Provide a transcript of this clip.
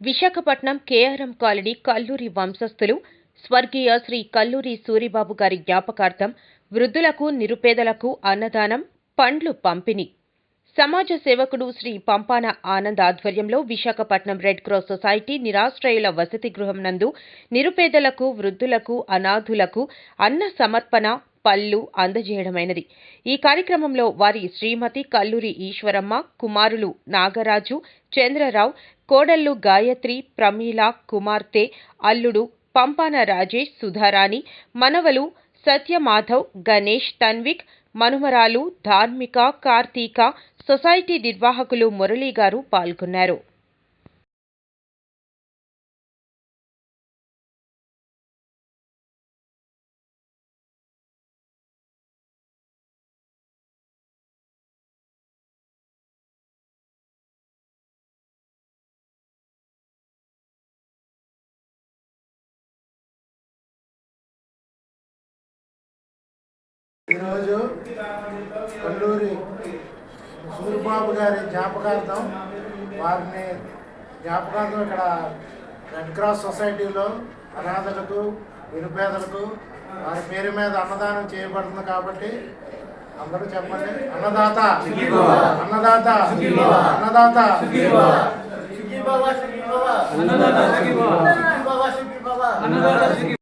Visakhapatnam KRM colony Kalluri వంశస్థులు స్వర్గీయ శ్రీ కల్లూరి సూరిబాబు గారి జ్ఞాపకార్థం వృద్ధులకు నిరుపేదలకు అన్నదానం పండ్లు పంపిణీ. సమాజ సేవకుడు శ్రీ పంపాన ఆనంద్ ఆధ్వర్యంలో విశాఖపట్నం రెడ్ క్రాస్ సొసైటీ నిరాశ్రయుల వసతి గృహం నందు నిరుపేదలకు వృద్ధులకు అనాథులకు అన్న సమర్పణ పళ్ళు అందజేయడమైనది. ఈ కార్యక్రమంలో వారి శ్రీమతి కల్లూరి ఈశ్వరమ్మ కుమారులు నాగరాజు చంద్రరావు కోడళ్ళు గాయత్రి ప్రమీల కుమార్తె అల్లుడు పంపాన రాజేష్ సుధారాణి మనవలు సత్యమాధవ్ గణేష్ తన్విక్ మనుమరాలు ధార్మిక కార్తీక సొసైటీ నిర్వాహకులు మురళీ గారు పాల్గొన్నారు. ఈరోజు కల్లూరి సూరిబాబు గారి జ్ఞాపకార్థం వారిని జ్ఞాపకార్థం ఇక్కడ రెడ్ క్రాస్ సొసైటీలో అనాథలకు నిరుపేదలకు వారి పేరు మీద అన్నదానం చేయబడుతుంది కాబట్టి అందరూ చెప్పండి. అన్నదాత. అన్నదాత. అన్నదాత. అన్నదాత